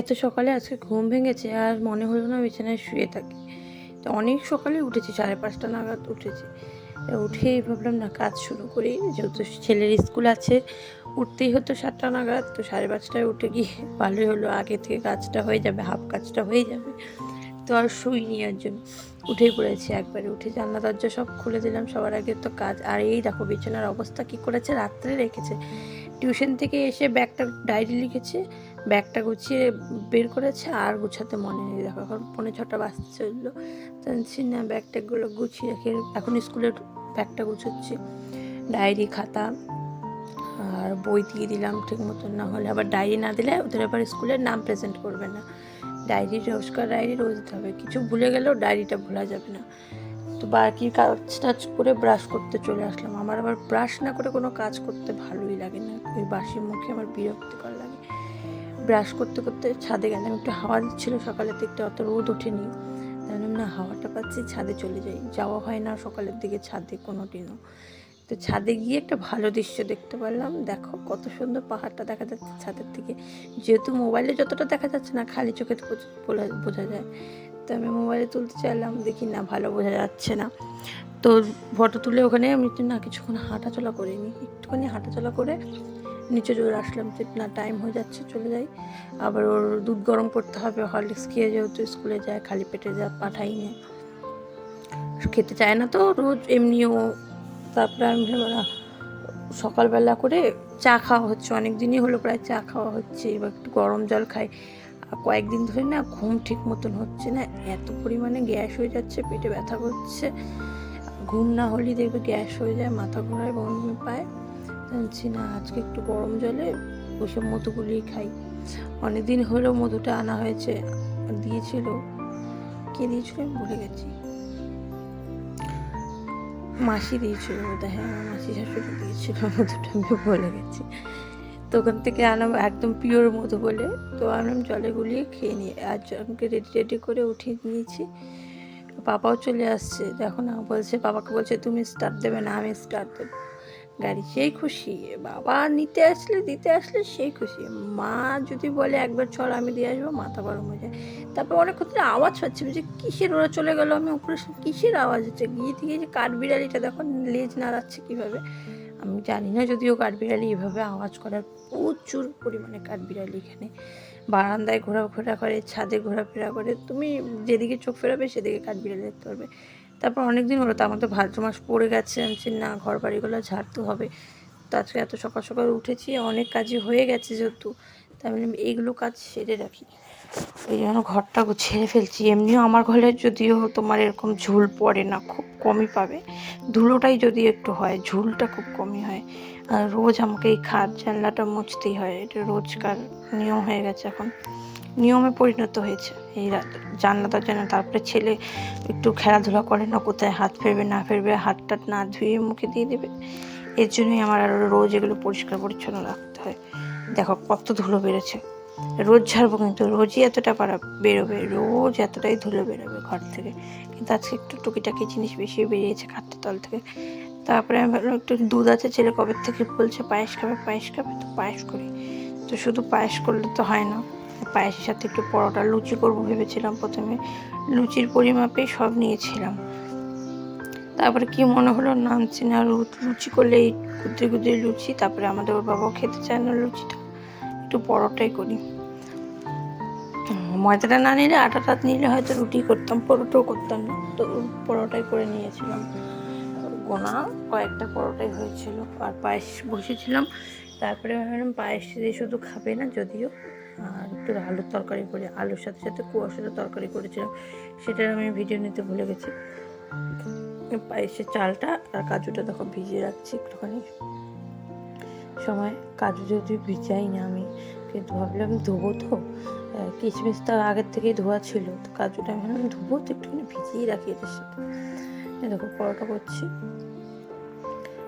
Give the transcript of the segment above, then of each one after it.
এত সকালে আজকে ঘুম ভেঙেছে আর মনে হলো না বিছানায় শুয়ে থাকি। তো অনেক সকালে উঠেছি, সাড়ে পাঁচটা নাগাদ উঠেছি। উঠেই ভাবলাম, না, কাজ শুরু করি। যেহেতু ছেলের স্কুল আছে, উঠতেই হতো সাতটা নাগাদ। তো সাড়ে পাঁচটায় উঠে গিয়ে ভালোই হলো, আগে থেকে কাজটা হয়ে যাবে, হাফ কাজটা হয়ে যাবে। তো আর শুইনি আর জন্য উঠেই পড়েছি একবারে, উঠে জানলা, দরজা সব খুলে দিলাম। সবার আগে তো কাজ। আর এই দেখো, বিছানার অবস্থা কি করেছে? রাত্রে রেখেছে। টিউশন থেকে এসে ব্যাগটা ডায়েরি লিখেছে। ব্যাগটা গুছিয়ে বের করেছে, আর গুছাতে মনে নেই। দেখো, এখন পৌনে ছটা বাজতে চলল। ভাবছি না ব্যাগ ট্যাগগুলো গুছিয়ে রেখে এখন স্কুলের ব্যাগটা গুছোচ্ছি। ডায়েরি, খাতা, আর বই দিয়ে দিলাম ঠিক মতন। না হলে আবার ডায়েরি না দিলে ওদের আবার স্কুলের নাম প্রেজেন্ট করবে না। ডায়েরি, রোজকার ডায়েরি রোজ দিতে হবে। কিছু ভুলে গেলেও ডায়েরিটা ভোলা যাবে না। তো বাকি কাজ টাজ করে ব্রাশ করতে চলে আসলাম। আমার আবার ব্রাশ না করে কোনো কাজ করতে ভালোই লাগে না। ওই বাসি মুখে আমার বিরক্তিকর লাগে। ব্রাশ করতে করতে ছাদে গেলাম। একটু হাওয়া দিচ্ছিল সকালের দিকটা, অত রোদ ওঠেনি। ভাবলাম, না, হাওয়াটা পাচ্ছি, ছাদে চলে যাই। যাওয়া হয় না সকালের দিকে ছাদে কোনো দিনও তো ছাদে গিয়ে একটা ভালো দৃশ্য দেখতে পারলাম। দেখো, কত সুন্দর পাহাড়টা দেখা যাচ্ছে ছাদের থেকে। যেহেতু মোবাইলে যতটা দেখা যাচ্ছে না, খালি চোখে বোঝা যায়। তো আমি মোবাইলে তুলতে চাইলাম, দেখি না, ভালো বোঝা যাচ্ছে না। তো ফটো তুলে ওখানে আমি না, কিছুক্ষণ হাঁটাচলা করিনি। একটুখানি হাঁটাচলা করে নিচে চলে আসলাম যে না টাইম হয়ে যাচ্ছে চলে যাই। আবার ওর দুধ গরম করতে হবে হরলিক্স খেয়ে যেহেতু স্কুলে যায় খালি পেটে যা পাঠাই না। খেতে চায় না তো রোজ এমনিও তারপরে আমি না, সকালবেলা করে চা খাওয়া হচ্ছে। অনেক দিনই হলো প্রায় চা খাওয়া হচ্ছে এবার একটু গরম জল খাই। আর কয়েকদিন ধরে না ঘুম ঠিক মতন হচ্ছে না এত পরিমাণে গ্যাস হয়ে যাচ্ছে পেটে ব্যথা করছে। ঘুম না হলেই দেখবে গ্যাস হয়ে যায় মাথা ঘোরায় বমি পায়। জানছি না, আজকে একটু গরম জলে ওইসব মধুগুলিই খাই। অনেকদিন হলেও মধুটা আনা হয়েছে, দিয়েছিল, কে দিয়েছিল আমি ভুলে গেছি। মাসি দিয়েছিল বোধহয় হ্যাঁ আমার মাসি শাশুড়ি দিয়েছিল মধুটা, আমি ভুলে গেছি। তো ওখান থেকে আনাম একদম পিওর মধু বলে, তো আনলাম জলে গুলিয়ে খেয়ে নিয়ে, আর আমাকে রেডি রেডি করে উঠিয়ে নিয়েছি। পাপাও চলে আসছে, দেখো না, বলছে বাবাকে বলছে, তুমি স্টার্ট দেবে না, আমি স্টার্ট দেবো। গাড়ি, সেই খুশি। বাবা নিতে আসলে, দিতে আসলে সেই খুশি। মা যদি বলে, একবার চল, আমি দিয়ে আসব, মাথা গরম হয়ে যায়। তারপর অনেক ক্ষেত্রে আওয়াজ পাচ্ছি যে কিসের, ওরা চলে গেল। আমি উপরে কিসের আওয়াজ হচ্ছে? গিয়ে থেকে যে কাঠবিড়ালিটা, দেখো, লেজ নাড়াচ্ছে কীভাবে? আমি জানি না যদিও কাঠবিড়ালি এভাবে আওয়াজ করার প্রচুর পরিমাণে কাঠবিড়ালি এখানে। বারান্দায় ঘোরাফেরা করে, ছাদে ঘোরাফেরা করে। তুমি যেদিকে চোখ ফেরাবে, সেদিকে কাঠবিড়ালি দেখতে পারবে তারপর অনেক দিন হলো তার মধ্যে ভাদ্র মাস পড়ে গেছে। আমি না ঘর বাড়িগুলো ঝাড়তে হবে। তো আজকে এত সকাল সকাল উঠেছি, অনেক কাজই হয়ে গেছে যেহেতু। তাই আমি এইগুলো কাজ সেরে রাখি। এই জন্য ঘরটা ছেড়ে ফেলছি। এমনিও আমার ঘরে যদিও তোমার এরকম ঝুল পড়ে না, খুব কমই পাবে। ধুলোটাই যদি একটু হয়, ঝুলটা খুব কমই হয়। আর রোজ আমাকে এই খাট জানলাটা মুছতেই হয়। এটা রোজকার নিয়ম হয়ে গেছে এখন। নিয়মে পরিণত হয়েছে। এই জানলা না তারপরে ছেলে একটু খেলাধুলা করে না, কোথায় হাত ফেরবে না ফেরবে হাতটা না ধুয়ে মুখে দিয়ে দেবে। এর জন্যই আমার আরও রোজ এগুলো পরিষ্কার পরিচ্ছন্ন রাখতে হয়। দেখো, কত ধুলো বেড়েছে রোজ ঝাড়বো কিন্তু রোজই এতটা পারা বেরোবে, রোজ এতটাই ধুলো বেরোবে ঘর থেকে। কিন্তু আজকে একটু টুকিটাকি জিনিস বেশি বেরিয়েছে খাটের তল থেকে। তারপরে আমি ভাবলাম, একটু দুধ আছে, ছেলে কবে থেকে বলছে পায়েস খাবে পায়েস খাবে, তো পায়েস করি। তো শুধু পায়েস করলে তো হয় না। পায়েসের সাথে একটু পরোটা লুচি করব ভেবেছিলাম। প্রথমে লুচির পরিমাপেই সব নিয়েছিলাম। তারপরে কি মনে হলো নামছি না লুচি করলে এই কুদ্রি কুদ্রি লুচি, তারপরে আমাদের ওর বাবাও খেতে চায় না লুচিটা। একটু পরোটাই করি। ময়দাটা না নিলে, আটাটা নিলে হয়তো রুটি করতাম, পরোটাও করতাম না। তো পরোটাই করে নিয়েছিলাম। গোনা, কয়েকটা পরোটাই হয়েছিল। আর পায়েস বসেছিলাম। তারপরে ভাবলাম পায়েস দিয়ে শুধু খাবে না, যদিও। আর একটু আলুর তরকারি করে আলুর সাথে সাথে কুয়াশাতে তরকারি করেছিলাম সেটার আমি ভিডিও নিতে ভুলে গেছি। পায়েসের চালটা আর কাজুটা দেখো ভিজিয়ে রাখছি একটুখানি। সময় কাজু যদি ভিজাই না আমি কিন্তু ভাবলাম ধোবো তো। আহ, কিশমিশটা আগের থেকেই ধোয়া ছিল তো কাজুটা আমি ভাবলাম ধোবো তো একটুখানি ভিজিয়েই রাখি এটার সাথে। দেখো পরোটা করছি।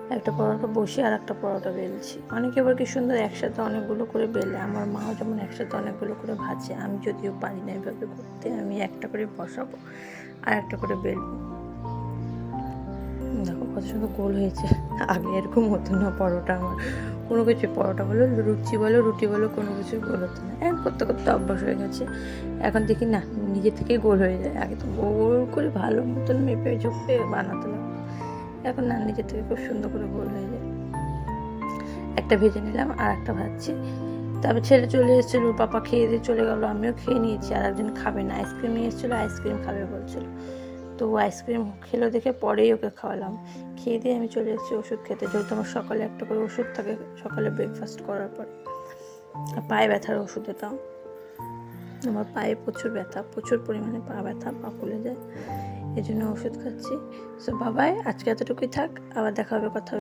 একটা পরোটা বসে আর একটা পরোটা বেলছি। অনেকে আবার কি সুন্দর একসাথে অনেকগুলো করে বেলে। আমার মাও যেমন একসাথে অনেকগুলো করে ভাজে, আমি যদিও পারি না এভাবে করতে, আমি একটা করে বসাবো আর একটা করে বেলবো। দেখো কত সুন্দর গোল হয়েছে। আগে এরকম হতো না পরোটা আমার। কোনো কিছু পরোটা বলো লুচি বলো, রুটি বলো, কোনো কিছু গোল হতো না। এখন করতে করতে অভ্যাস হয়ে গেছে। এখন দেখি না, নিজে থেকে গোল হয়ে যায়। আগে তো গোল করে ভালো মতন মেপে ঝুঁকতে বানাতে লাগতো এখন না নিজে থেকে খুব সুন্দর করে গোল হয়ে যায়। একটা ভেজে নিলাম, আর একটা ভাজছি। তারপর ছেলে চলে এসেছিল পাপা খেয়ে দিয়ে চলে গেলো, আমিও খেয়ে নিয়েছি, আর একজন খাবে না। আইসক্রিম নিয়ে এসেছিল, আইসক্রিম খাবে বলছিল। তো আইসক্রিম খেলো দেখে পরেই ওকে খাওয়ালাম। খেয়ে দিয়ে আমি চলে এসেছি ওষুধ খেতে, যেহেতু আমার সকালে একটা করে ওষুধ থাকে, সকালে ব্রেকফাস্ট করার পর। আর পায়ে ব্যথার ওষুধ এটাও। আমার পায়ে প্রচুর ব্যথা, প্রচুর পরিমাণে পা ব্যথা, পা ফুলে যায়। এই জন্য ওষুধ খাচ্ছি। সো বাবাই আজকে এতটুকুই থাক। আবার দেখা হবে কথা।